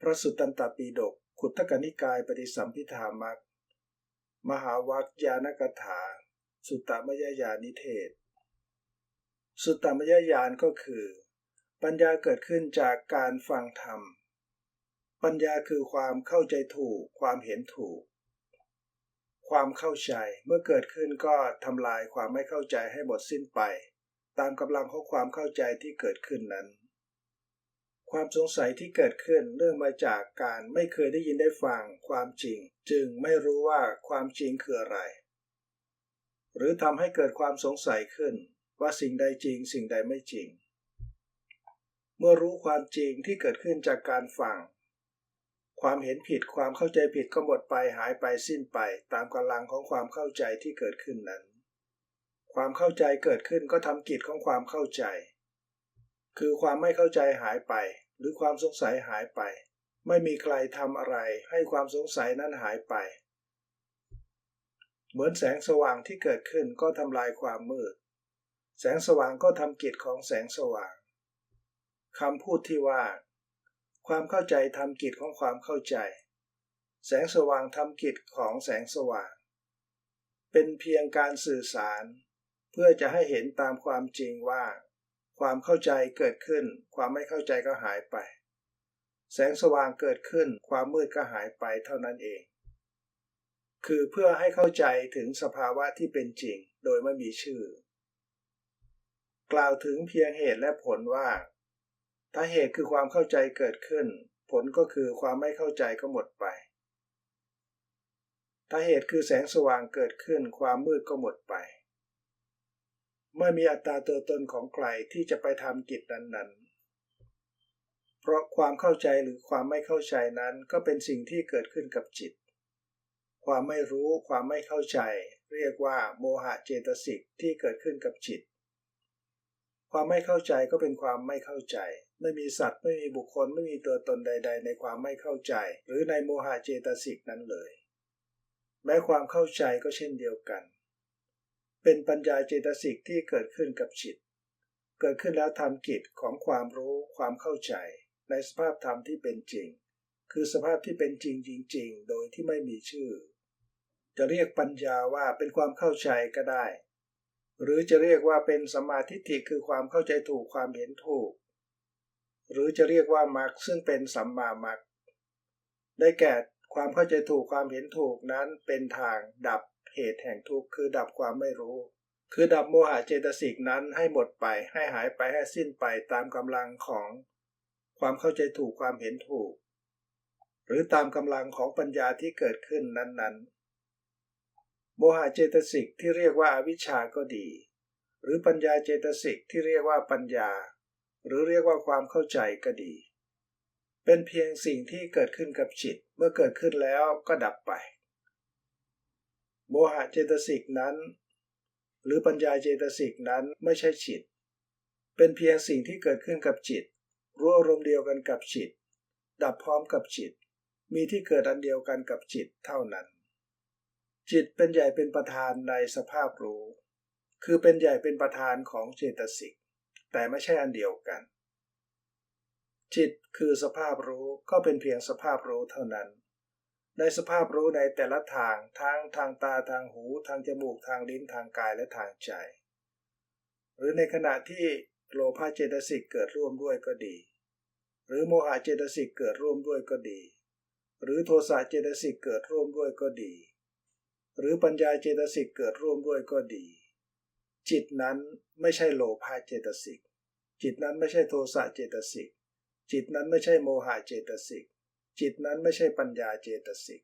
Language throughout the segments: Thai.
พระสุตตันตปิฎกขุทกนิกายปฏิสัมพิธามักมหาวัคยานกถา สุตตมยญาณิเทศ สุตตมยญาณก็คือ ปัญญาเกิดขึ้นจากการฟังธรรม ปัญญาคือความเข้าใจถูก ความเห็นถูก ความเข้าใจเมื่อเกิดขึ้นก็ทำลายความไม่เข้าใจให้หมดสิ้นไป ตามกำลังของความเข้าใจที่เกิดขึ้นนั้น ความสงสัยที่เกิดขึ้นเนื่องมาจากการไม่เคยได้ยินได้ฟังความจริง จึงไม่รู้ว่าความจริงคืออะไร หรือทำให้เกิดความสงสัยขึ้น ว่าสิ่งใดจริงสิ่งใดไม่จริง เมื่อรู้ความจริงที่เกิดขึ้นจากการฟัง ความเห็นผิดความเข้าใจผิดก็หมดไปหายไปสิ้นไปตามกำลังของความเข้าใจที่เกิดขึ้นนั้น ความเข้าใจเกิดขึ้นก็ทำกิจของความเข้าใจ คือความไม่เข้าใจหายไป หรือความสงสัยหายไป ไม่มีใครทำอะไร ให้ความสงสัยนั้นหายไป เหมือนแสงสว่างที่เกิดขึ้นก็ทำลายความมืด แสงสว่างก็ทำกิจของแสงสว่างคำพูดที่ว่า ความเข้าใจทำกิจของความเข้าใจ แสงสว่างทำกิจของแสงสว่าง เป็นเพียงการสื่อสาร เพื่อจะให้เห็นตามความจริงว่า ความเข้าใจเกิดขึ้น ความไม่เข้าใจก็หายไป แสงสว่างเกิดขึ้น ความมืดก็หายไปเท่านั้นเอง คือเพื่อให้เข้าใจถึงสภาวะที่เป็นจริง โดยไม่มีชื่อ กล่าวถึงเพียงเหตุและผลว่า ถ้าเหตุคือความเข้าใจเกิดขึ้น ผลก็คือความไม่เข้าใจก็หมดไป ถ้าเหตุคือแสงสว่างเกิดขึ้น ความมืดก็หมดไป ไม่มีอัตราตัวตนของใครที่จะไปทำกิจนั้นๆ เพราะความเข้าใจหรือความไม่เข้าใจนั้นก็เป็นสิ่งที่เกิดขึ้นกับจิต ความไม่รู้ความไม่เข้าใจ เรียกว่าโมหะเจตสิกที่เกิดขึ้นกับจิต ความไม่เข้าใจก็เป็นความไม่เข้าใจ ไม่มีสัตว์ไม่มีบุคคลไม่มีตัวตนใด ๆ ในความไม่เข้าใจ หรือในโมหะเจตสิกนั้นเลย แม้ความเข้าใจก็เช่นเดียวกัน เป็นปัญญาเจตสิกที่เกิดขึ้นกับจิต เกิดขึ้นแล้วทำกิจของความรู้ความเข้าใจ ในสภาพธรรมที่เป็นจริง คือสภาพที่เป็นจริงจริง ๆ โดยที่ไม่มีชื่อ จะเรียกปัญญาว่าเป็นความเข้าใจก็ได้ หรือจะเรียกว่าเป็นสมาธิิคือความเข้าใจถูกความเห็นถูก หรือจะเรียกว่ามรรคซึ่งเป็นสัมมามรรคได้แก่ความเข้าใจถูกความเห็นถูกนั้นเป็นทางดับ เหตุแห่งทุกข์คือดับความไม่รู้ คือดับโมหะเจตสิกนั้นให้หมดไปให้หายไปให้สิ้นไปตามกำลังของความเข้าใจถูกความเห็นถูก หรือตามกำลังของปัญญาที่เกิดขึ้นนั้นๆ โมหะเจตสิกที่เรียกว่าอวิชชาก็ดี หรือปัญญาเจตสิกที่เรียกว่าปัญญา หรือเรียกว่าความเข้าใจก็ดี เป็นเพียงสิ่งที่เกิดขึ้นกับจิตเมื่อเกิดขึ้นแล้วก็ดับไป โมหะเจตสิกนั้น หรือปัญญาเจตสิกนั้นไม่ใช่จิต เป็นเพียงสิ่งที่เกิดขึ้นกับจิต รู้อารมณ์เดียวกันกับจิต ดับพร้อมกับจิต มีที่เกิดอันเดียวกันกับจิตเท่านั้น จิตเป็นใหญ่เป็นประธานในสภาพรู้ คือเป็นใหญ่เป็นประธานของเจตสิก แต่ไม่ใช่อันเดียวกันจิตคือสภาพรู้ก็เป็นเพียงสภาพรู้เท่านั้น ในสภาพรู้ในแต่ละทางทั้งทางตาทางหูทางจมูกทางลิ้นทางกายและทางใจ หรือในขณะที่โลภะเจตสิกเกิดร่วมด้วยก็ดี หรือโมหะเจตสิกเกิดร่วมด้วยก็ดี หรือโทสะเจตสิกเกิดร่วมด้วยก็ดี หรือปัญญาเจตสิกเกิดร่วมด้วยก็ดี จิตนั้นไม่ใช่โลภะเจตสิกจิตนั้นไม่ใช่โทสะเจตสิกจิตนั้นไม่ใช่โมหะเจตสิก จิตนั้นไม่ใช่ปัญญาเจตสิก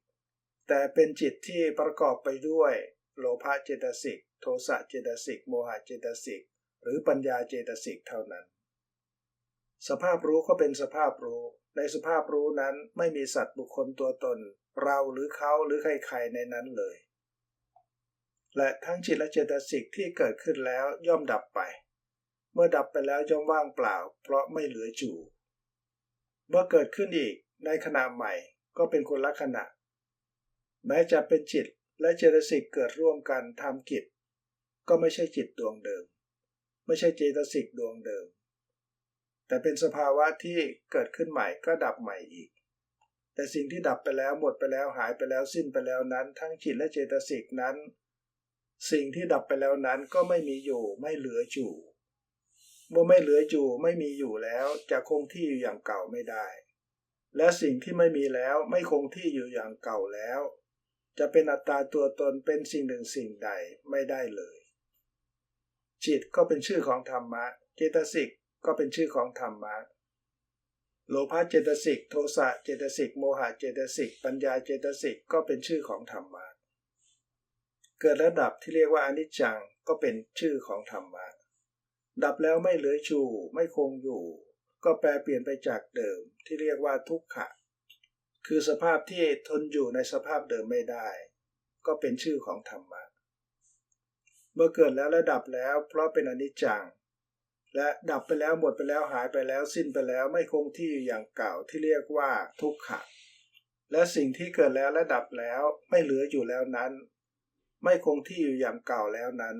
แต่เป็นจิตที่ประกอบไปด้วย โลภะเจตสิก โทสะเจตสิก โมหะเจตสิก หรือปัญญาเจตสิกเท่านั้น สภาพรู้ก็เป็นสภาพรู้ ในสภาพรู้นั้นไม่มีสัตว์บุคคลตัวตน เราหรือเขาหรือใครๆในนั้นเลย และทั้งจิตและเจตสิกที่เกิดขึ้นแล้วย่อมดับไป เมื่อดับไปแล้วย่อมว่างเปล่า เพราะไม่เหลือจู่เมื่อเกิดขึ้นอีก ในขณะใหม่ก็เป็นคนละขณะ แม้จะเป็นจิตและเจตสิกเกิดร่วมกันทำกิจ ก็ไม่ใช่จิตดวงเดิม ไม่ใช่เจตสิกดวงเดิม แต่เป็นสภาวะที่เกิดขึ้นใหม่ก็ดับใหม่อีก แต่สิ่งที่ดับไปแล้วหมดไปแล้วหายไปแล้วสิ้นไปแล้วนั้น ทั้งจิตและเจตสิกนั้น สิ่งที่ดับไปแล้วนั้นก็ไม่มีอยู่ไม่เหลืออยู่เมื่อไม่เหลืออยู่ไม่มีอยู่แล้วจะคงที่อยู่อย่างเก่าไม่ได้ และสิ่งที่ไม่มีแล้วไม่คงที่อยู่อย่างเก่าแล้ว จะเป็นอัตตาตัวตนเป็นสิ่งหนึ่งสิ่งใดไม่ได้เลย จิตก็เป็นชื่อของธรรมะ เจตสิกก็เป็นชื่อของธรรมะ โลภะเจตสิก โทสะเจตสิก โมหะเจตสิก ปัญญาเจตสิกก็เป็นชื่อของธรรมะ เกิดระดับที่เรียกว่าอนิจจังก็เป็นชื่อของธรรมะ ดับแล้วไม่เหลือชูไม่คงอยู่ ก็แปลเปลี่ยนไปจากเดิมที่เรียกว่าทุกขะ คือสภาพที่ทนอยู่ในสภาพเดิมไม่ได้ ก็เป็นชื่อของธรรมะ เมื่อเกิดแล้วและดับแล้ว เพราะเป็นอนิจจัง และดับไปแล้วหมดไปแล้วหายไปแล้วสิ้นไปแล้วไม่คงที่อยู่อย่างเก่าที่เรียกว่าทุกขะ และสิ่งที่เกิดแล้วและดับแล้วไม่เหลืออยู่แล้วนั้น ไม่คงที่อยู่อย่างเก่าแล้วนั้น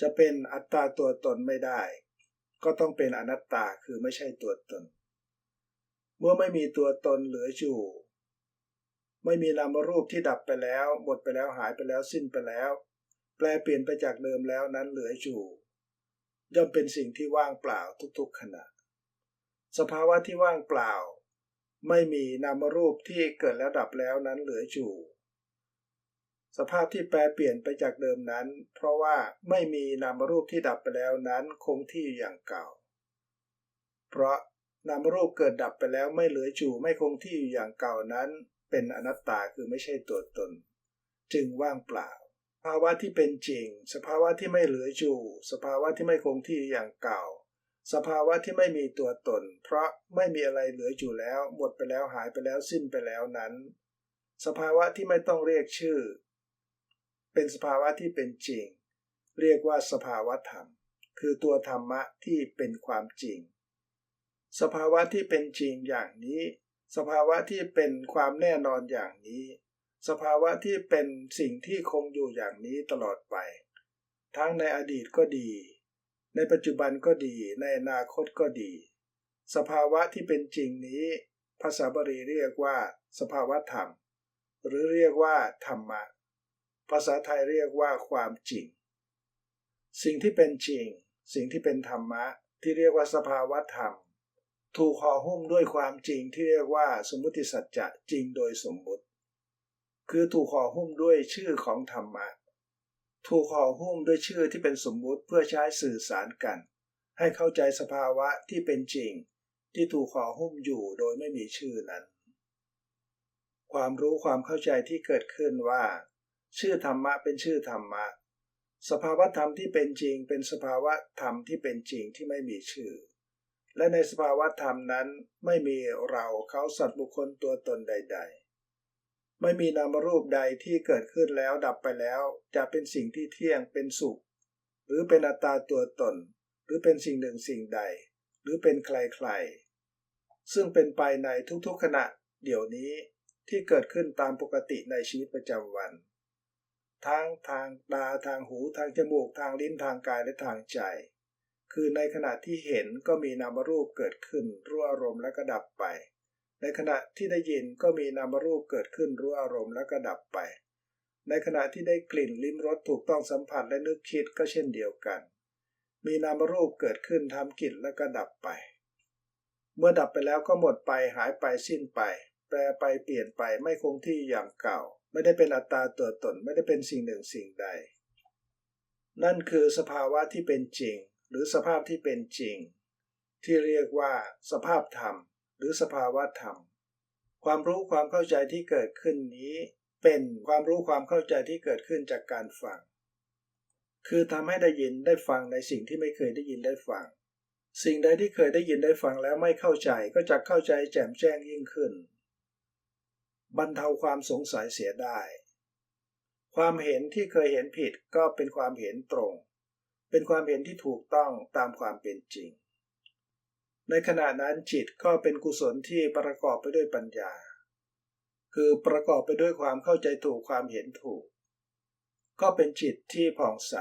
จะเป็นอัตตาตัวตนไม่ได้ ก็ต้องเป็นอนัตตาคือไม่ใช่ตัวตน เมื่อไม่มีตัวตนเหลืออยู่ ไม่มีนามรูปที่ดับไปแล้ว หมดไปแล้วหายไปแล้วสิ้นไปแล้ว แปลเปลี่ยนไปจากเดิมแล้วนั้นเหลืออยู่ ย่อมเป็นสิ่งที่ว่างเปล่าทุกๆขณะ สภาวะที่ว่างเปล่า ไม่มีนามรูปที่เกิดแล้วดับแล้วนั้นเหลืออยู่ สภาพที่แปลเปลี่ยนไปจากเดิมนั้น เพราะว่าไม่มีนามรูปที่ดับไปแล้วนั้นคงที่อย่างเก่า เพราะนามรูปเกิดดับไปแล้วไม่เหลืออยู่ไม่คงที่อยู่อย่างเก่านั้น เป็นอนัตตาคือไม่ใช่ตัวตน จึงว่างเปล่า ภาวะที่เป็นจริง สภาวะที่ไม่เหลืออยู่ สภาวะที่ไม่คงที่อย่างเก่า สภาวะที่ไม่มีตัวตน เพราะไม่มีอะไรเหลืออยู่แล้ว หมดไปแล้วหายไปแล้วสิ้นไปแล้วนั้น สภาวะที่ไม่ต้องเรียกชื่อ เป็นสภาวะที่เป็นจริง เรียกว่าสภาวะธรรม คือตัวธรรมะที่เป็นความจริง สภาวะที่เป็นจริงอย่างนี้ สภาวะที่เป็นความแน่นอนอย่างนี้ สภาวะที่เป็นสิ่งที่คงอยู่อย่างนี้ตลอดไป ทั้งในอดีตก็ดี ในปัจจุบันก็ดี ในอนาคตก็ดี สภาวะที่เป็นจริงนี้ ภาษาบาลีเรียกว่า สภาวะธรรม หรือเรียกว่าธรรมะ ภาษาไทยเรียกว่าความจริง สิ่งที่เป็นจริง สิ่งที่เป็นธรรมะ ที่เรียกว่าสภาวะธรรม ถูกห่อหุ้มด้วยความจริงที่เรียกว่าสมมติสัจจะจริงโดยสมมุติ คือถูกห่อหุ้มด้วยชื่อของธรรมะ ถูกห่อหุ้มด้วยชื่อที่เป็นสมมุติเพื่อใช้สื่อสารกัน ให้เข้าใจสภาวะที่เป็นจริง ที่ถูกห่อหุ้มอยู่โดยไม่มีชื่อนั้นความรู้ความเข้าใจที่เกิดขึ้นว่า ชื่อธรรมะเป็นชื่อธรรมะ สภาวะธรรมที่เป็นจริง เป็นสภาวะธรรมที่เป็นจริงที่ไม่มีชื่อ และในสภาวะธรรมนั้นไม่มีเราเขาสัตว์บุคคลตัวตนใด ๆ ไม่มีนามรูปใดที่เกิดขึ้นแล้วดับไปแล้ว จะเป็นสิ่งที่เที่ยงเป็นสุข หรือเป็นอัตตาตัวตน หรือเป็นสิ่งหนึ่งสิ่งใด หรือเป็นใครๆซึ่งเป็นไปในทุกๆขณะเดี๋ยวนี้ที่เกิดขึ้นตามปกติในชีวิตประจำวัน ทั้งทางตาทางหูทางจมูกทางลิ้นทางกายและทางใจ คือในขณะที่เห็นก็มีนามรูปเกิดขึ้นรั่วอารมณ์และก็ดับไป ในขณะที่ได้ยินก็มีนามรูปเกิดขึ้นรู้อารมณ์แล้วก็ดับไป ในขณะที่ได้กลิ่นลิ้มรสถูกต้องสัมผัสและนึกคิดก็เช่นเดียวกัน มีนามรูปเกิดขึ้นทำกิจแล้วก็ดับไป เมื่อดับไปแล้วก็หมดไปหายไปสิ้นไป แปรไปเปลี่ยนไปไม่คงที่อย่างเก่า ไม่ได้เป็นอัตตาตัวตนไม่ได้เป็นสิ่งหนึ่งสิ่งใด นั่นคือสภาวะที่เป็นจริง หรือสภาพที่เป็นจริง ที่เรียกว่า สภาพธรรม หรือสภาวะธรรม ความรู้ความเข้าใจที่เกิดขึ้นนี้ เป็นความรู้ความเข้าใจที่เกิดขึ้นจากการฟัง คือทำให้ได้ยินได้ฟังในสิ่งที่ไม่เคยได้ยินได้ฟัง สิ่งใดที่เคยได้ยินได้ฟังแล้วไม่เข้าใจก็จะเข้าใจแจ่มแจ้งยิ่งขึ้น บรรเทาความสงสัยเสียได้ ความเห็นที่เคยเห็นผิดก็เป็นความเห็นตรง เป็นความเห็นที่ถูกต้องตามความเป็นจริง ในขณะนั้นจิตก็เป็นกุศลที่ประกอบไปด้วยปัญญา คือประกอบไปด้วยความเข้าใจถูกความเห็นถูก ก็เป็นจิตที่ผ่องใส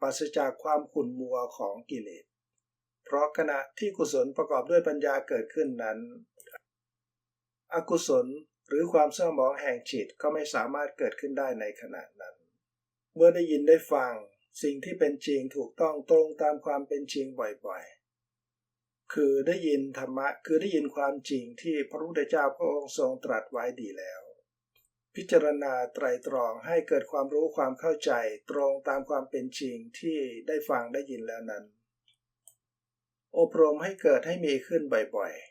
ปราศจากความขุ่นมัวของกิเลส เพราะขณะที่กุศลประกอบด้วยปัญญาเกิดขึ้นนั้น อกุศล หรือความเศร้าหมองแห่งจิตก็ไม่สามารถเกิดขึ้นได้ในขณะนั้น เมื่อได้ยินได้ฟังสิ่งที่เป็นจริงถูกต้องตรงตามความเป็นจริงบ่อยๆ คือได้ยินธรรมะคือได้ยินความจริงที่พระพุทธเจ้าพระองค์ทรงตรัสไว้ดีแล้ว พิจารณาไตรตรองให้เกิดความรู้ความเข้าใจตรงตามความเป็นจริงที่ได้ฟังได้ยินแล้วนั้น อบรมให้เกิดให้มีขึ้นบ่อยๆ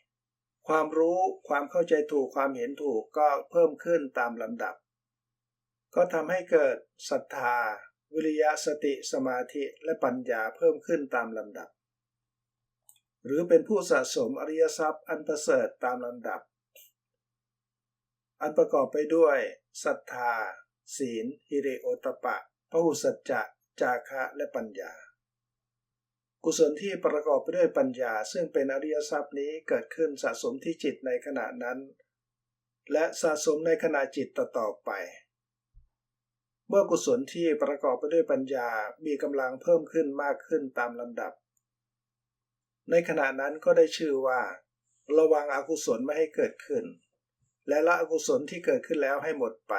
ความรู้ความเข้าใจถูกความเห็นถูกก็เพิ่มขึ้นตามลำดับ ก็ทำให้เกิดศรัทธา วิริยะสติสมาธิและปัญญาเพิ่มขึ้นตามลำดับ หรือเป็นผู้สะสมอริยทรัพย์อันประเสริฐตามลำดับ อันประกอบไปด้วยศรัทธา ศีลฮิริโอตปะพหุสัจจะ จาคะและปัญญา กุศลที่ประกอบไปด้วยปัญญา ซึ่งเป็นอริยทรัพย์นี้เกิดขึ้นสะสมที่จิตในขณะนั้น และสะสมในขณะจิตต่อๆไป เมื่อกุศลที่ประกอบไปด้วยปัญญา มีกำลังเพิ่มขึ้นมากขึ้นตามลำดับ ในขณะนั้นก็ได้ชื่อว่า ระวังอกุศลไม่ให้เกิดขึ้น และละอกุศลที่เกิดขึ้นแล้วให้หมดไป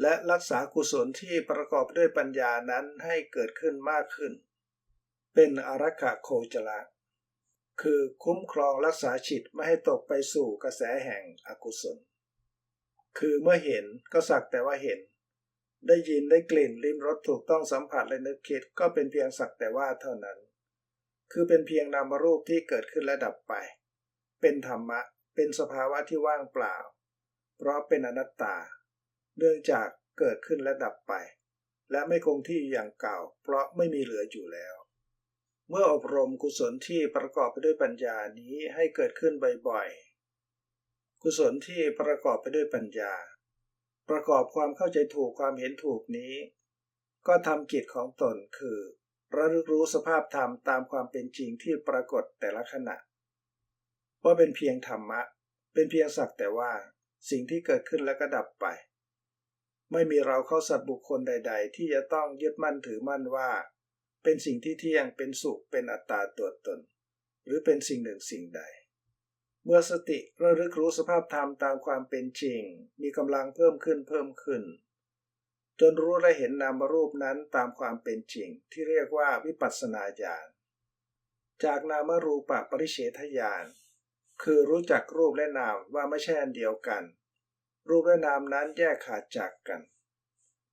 และรักษากุศลที่ประกอบด้วยปัญญานั้นให้เกิดขึ้นมากขึ้น เป็นอารักขาโคจละคือคุ้มครองรักษาจิตไม่ให้ตกไปสู่กระแสแห่งอกุศล คือเมื่อเห็นก็สักแต่ว่าเห็น ได้ยินได้กลิ่นลิ้มรสถูกต้องสัมผัสและนึกคิดก็เป็นเพียงสักแต่ว่าเท่านั้น คือเป็นเพียงนามรูปที่เกิดขึ้นและดับไป เป็นธรรมะ เป็นสภาวะที่ว่างเปล่า เพราะเป็นอนัตตา เนื่องจากเกิดขึ้นและดับไป และไม่คงที่อย่างเก่า เพราะไม่มีเหลืออยู่แล้ว เมื่ออบรมกุศลที่ประกอบไปด้วยปัญญานี้ให้เกิดขึ้นบ่อยๆ กุศลที่ประกอบไปด้วยปัญญา ประกอบความเข้าใจถูกความเห็นถูกนี้ ก็ทำกิจของตนคือระลึกรู้สภาพธรรมตามความเป็นจริงที่ปรากฏแต่ละขณะ ว่าเป็นเพียงธรรมะ เป็นเพียงสักแต่ว่า สิ่งที่เกิดขึ้นแล้วก็ดับไป ไม่มีเราเข้าสัตว์บุคคลใด ๆ ที่จะต้องยึดมั่นถือมั่นว่า เป็นสิ่งที่เที่ยงเป็นสุขเป็นอัตตาตัวตน หรือเป็นสิ่งหนึ่งสิ่งใด เมื่อสติระลึกรู้สภาพธรรมตามความเป็นจริง มีกำลังเพิ่มขึ้นเพิ่มขึ้น จนรู้และเห็นนามรูปนั้นตามความเป็นจริง ที่เรียกว่าวิปัสสนาญาณจากนามรูปะปริเฉทญาณคือรู้จักรูปและนามว่าไม่ใช่อันเดียวกัน รูปและนามนั้นแยกขาดจากกัน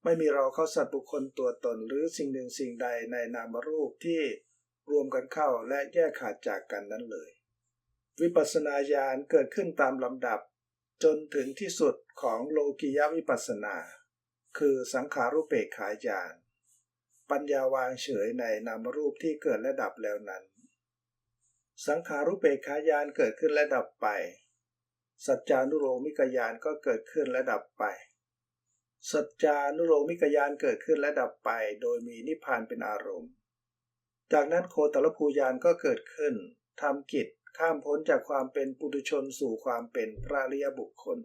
ไม่มีเราเข้าสัตว์บุคคลตัวตนหรือสิ่งหนึ่งสิ่งใดในนามรูปที่รวมกันเข้าและแยกขาดจากกันนั้นเลย วิปัสสนาญาณเกิดขึ้นตามลำดับ จนถึงที่สุดของโลกิยวิปัสสนา คือสังขารุเปกขายานปัญญาวางเฉยในนามรูปที่เกิดและดับแล้วนั้น สังขารุเปกขายานเกิดขึ้นและดับไป สัจจานุโลมิกยานก็เกิดขึ้นและดับไป สัจจานุโลมิกยานเกิดขึ้นและดับไป โดยมีนิพพานเป็นอารมณ์ จากนั้นโคตรภูยานก็เกิดขึ้นทำกิจข้ามพ้นจากความเป็นปุถุชนสู่ความเป็นพระอริยบุคคล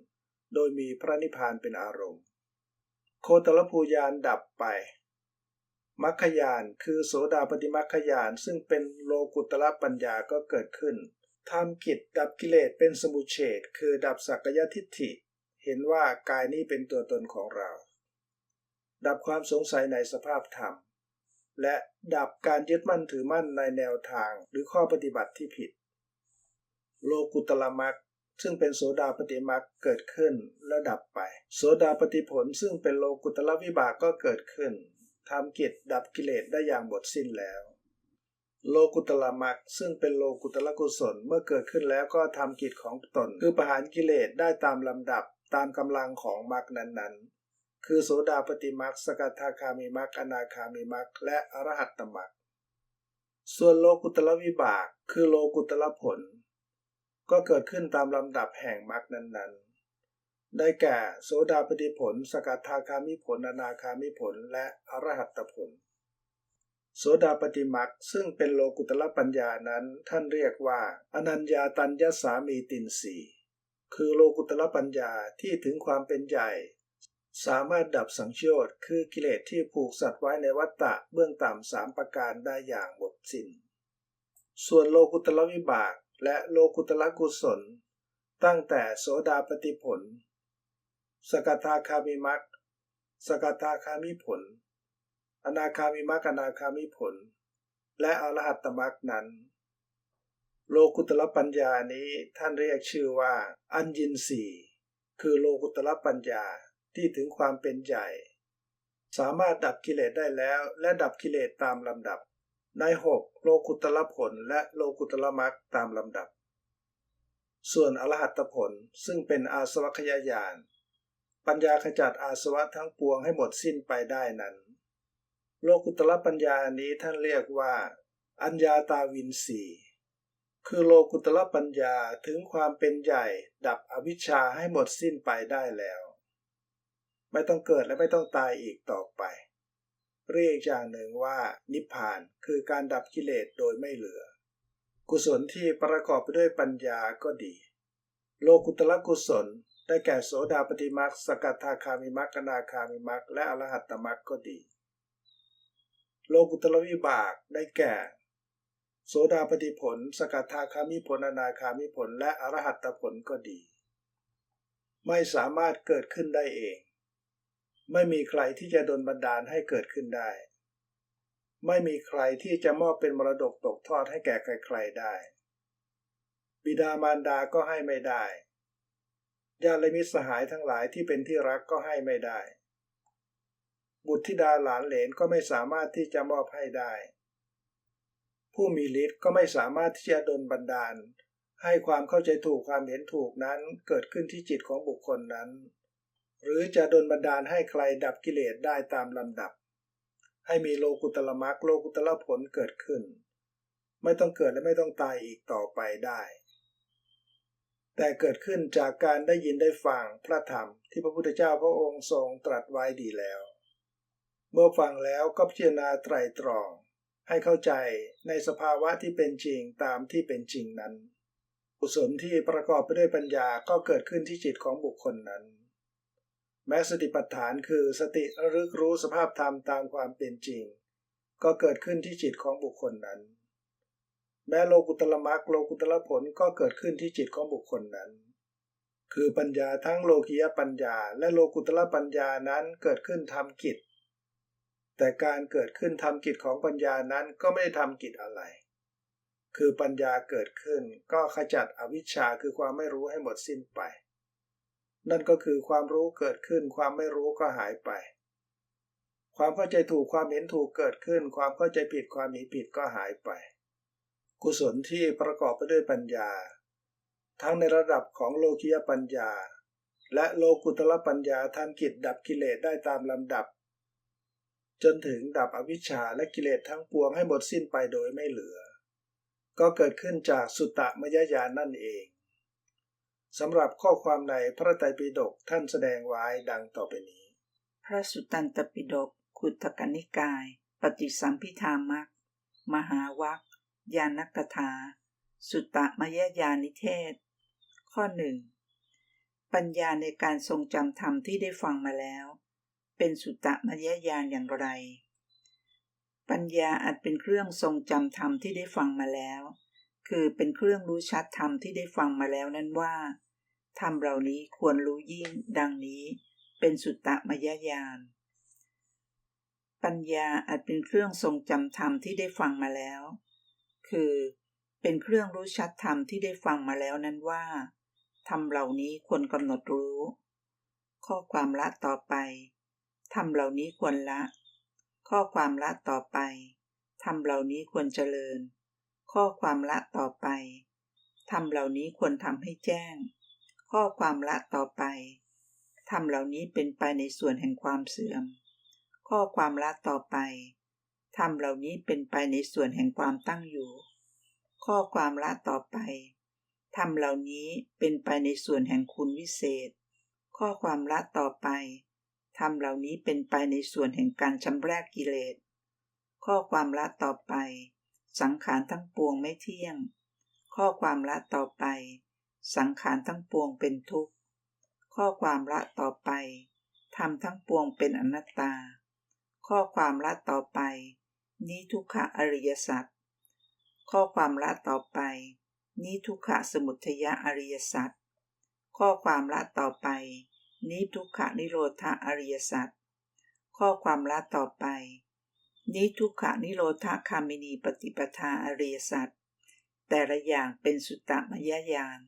โดยมีพระนิพพานเป็นอารมณ์ โคตรภูยานดับไปมัคคยานคือโสดาปฏิมัคคยานซึ่งเป็นโลกุตละปัญญาก็เกิดขึ้นทำกิจดับกิเลสเป็นสมุเฉดคือดับสักยทิฏฐิ เห็นว่ากายนี้เป็นตัวตนของเรา ดับความสงสัยในสภาพธรรม และดับการยึดมั่นถือมั่นในแนวทางหรือข้อปฏิบัติที่ผิด โลกุตละมักซึ่งเป็นโสดาปฏิมักเกิดขึ้นและดับไป โสดาปฏิผลซึ่งเป็นโลกุตละวิบากก็เกิดขึ้นทำกิจดับกิเลสได้อย่างหมดสิ้นแล้ว โลกุตละมักซึ่งเป็นโลกุตละกุศลเมื่อเกิดขึ้นแล้วก็ทำกิจของตน คือประหารกิเลสได้ตามลำดับ ตามกำลังของมรรคนั้นๆ คือโสดาปฏิมักสกทาคามิมักอนาคามิมักและอรหัตตมักส่วนโลกุตละวิบาก คือโลกุตละผล ก็เกิดขึ้นตามลำดับแห่งมรรคนั้นๆ ได้แก่โสดาปฏิผล สกทาคามิผลอนาคามิผลและอรหัตตผล โสดาปฏิมักซึ่งเป็นโลกุตละปัญญานั้นท่านเรียกว่า อนัญญาตัญญสามีตินสี คือโลกุตละปัญญาที่ถึงความเป็นใหญ่ สามารถดับสังโยชน์คือกิเลสที่ผูกสัตว์ไว้ในวัฏฏะเบื้องต่ำสามประการได้อย่างหมดสิน้น ส่วนโลกุตละวิบากและโลกุตละกุศล ตั้งแต่โสดาปฏิผล สกทาคามิมักสกทาคามิผล อนาคามิมักอนาคามิผล และอรหัตตมักนั้น โลกุตละปัญญานี้ท่านเรียกชื่อว่า อัญญินสีคือโลกุตละปัญญาที่ถึงความเป็นใหญ่ สามารถดับกิเลสได้แล้วและดับกิเลสตามลำดับ ในหกโลกุตละผลและโลกุตละมักตามลำดับ ส่วนอรหัตผลซึ่งเป็นอาสวัคยายาน ปัญญาขจัดอาสวะทั้งปวงให้หมดสิ้นไปได้นั้น โลกุตละปัญญานี้ท่านเรียกว่า อัญญาตาวินสี คือโลกุตละปัญญาถึงความเป็นใหญ่ ดับอวิชชาให้หมดสิ้นไปได้แล้ว ไม่ต้องเกิดและไม่ต้องตายอีกต่อไป เรียกอย่างหนึ่งว่านิพพานคือการดับกิเลสโดยไม่เหลือ กุศลที่ประกอบไปด้วยปัญญาก็ดี โลกุตละกุศลได้แก่โสดาปฏิมักสกัทาคามิมักนาคามิมักและอรหัตตมักก็ดี โลกุตละวิบากได้แก่ โสดาปฏิผล สกัทาคามิผลอนาคามิผล และอรหัตผลก็ดี ไม่สามารถเกิดขึ้นได้เอง ไม่มีใครที่จะดลบันดาลให้เกิดขึ้นได้ ไม่มีใครที่จะมอบเป็นมรดกตกทอดให้แก่ใครๆได้ บิดามารดาก็ให้ไม่ได้ญาติมิตรสหายทั้งหลายที่เป็นที่รักก็ให้ไม่ได้ บุตรธิดาหลานเหลนก็ไม่สามารถที่จะมอบให้ได้ ผู้มีฤทธิ์ก็ไม่สามารถที่จะดลบันดาล ให้ความเข้าใจถูกความเห็นถูกนั้นเกิดขึ้นที่จิตของบุคคลนั้น หรือจะดลบันดาลให้ใครดับกิเลสได้ตามลำดับ ให้มีโลกุตละมักโลกุตละผลเกิดขึ้น ไม่ต้องเกิดและไม่ต้องตายอีกต่อไปได้ แต่เกิดขึ้นจากการได้ยินได้ฟังพระธรรมที่พระพุทธเจ้าพระองค์ทรงตรัสไว้ดีแล้ว เมื่อฟังแล้วก็พิจารณาไตรตรอง ให้เข้าใจในสภาวะที่เป็นจริงตามที่เป็นจริงนั้นกุศลที่ประกอบไปด้วยปัญญาก็เกิดขึ้นที่จิตของบุคคลนั้น แม้สติปัฏฐานคือสติระลึกรู้สภาพธรรมตามความเป็นจริง ก็เกิดขึ้นที่จิตของบุคคลนั้น แม้โลกุตละมักโลกุตละผลก็เกิดขึ้นที่จิตของบุคคลนั้น คือปัญญาทั้งโลกียปัญญาและโลกุตละปัญญานั้นเกิดขึ้นทำกิจ แต่การเกิดขึ้นทำกิจของปัญญานั้นก็ไม่ได้ทำกิจอะไร คือปัญญาเกิดขึ้นก็ขจัดอวิชชาคือความไม่รู้ให้หมดสิ้นไป นั่นก็คือความรู้เกิดขึ้นความไม่รู้ก็หายไป ความเข้าใจถูกความเห็นถูกเกิดขึ้น ความเข้าใจผิดความเห็นผิดก็หายไป กุศลที่ประกอบไปด้วยปัญญา ทั้งในระดับของโลกียปัญญา และโลกุตละปัญญาทำกิจดับกิเลสได้ตามลำดับ จนถึงดับอวิชชาและกิเลสทั้งปวงให้หมดสิ้นไปโดยไม่เหลือ ก็เกิดขึ้นจากสุตตมยญาณนั่นเองสำหรับข้อความในพระไตรปิฎกท่านแสดงไว้ดังต่อไปนี้ พระสุตตันตปิฎกขุตกนิกาย ปฏิสัมพิธามักมหาวัคยานกถา สุตตมยญาณิเทศ ข้อหนึ่งปัญญาในการทรงจำธรรมที่ได้ฟังมาแล้ว เป็นสุตตมยญาณอย่างไร ปัญญาอาจเป็นเครื่องทรงจำธรรมที่ได้ฟังมาแล้ว คือเป็นเครื่องรู้ชัดธรรมที่ได้ฟังมาแล้วนั้นว่าธรรมเหล่านี้ควรรู้ยิ่งดังนี้ เป็นสุตตมยญาณปัญญาอาจเป็นเครื่องทรงจำธรรมที่ได้ฟังมาแล้ว คือเป็นเครื่องรู้ชัดธรรมที่ได้ฟังมาแล้วนั้นว่าธรรมเหล่านี้ควรกำหนดรู้ ข้อความละต่อไป ทำเหล่านี้ควรละ ข้อความละต่อไปทำเหล่านี้ควรเจริญ ข้อความละต่อไปทำเหล่านี้ควรทำให้แจ้ง ข้อความละต่อไปทำเหล่านี้เป็นไปในส่วนแห่งความเสื่อม ข้อความละต่อไปทำเหล่านี้เป็นไปในส่วนแห่งความตั้งอยู่ ข้อความละต่อไปทำเหล่านี้เป็นไปในส่วนแห่งคุณวิเศษ ข้อความละต่อไป ธรรมเหล่านี้เป็นไปในส่วนแห่งการชำระกิเลส ข้อความละต่อไป สังขารทั้งปวงไม่เที่ยง ข้อความละต่อไป สังขารทั้งปวงเป็นทุกข์ ข้อความละต่อไปธรรมทั้งปวงเป็นอนัตตา ข้อความละต่อไป นี้ทุกขะอริยสัจ ข้อความละต่อไป นี้ทุกขะสมุทยะอริยสัจ ข้อความละต่อไป นิทุกขนิโรธอริยสัจข้อความละต่อไปนิทุกขนิโรธคามินีปฏิปทาอริยสัจแต่ละอย่างเป็นสุตตมยญาณ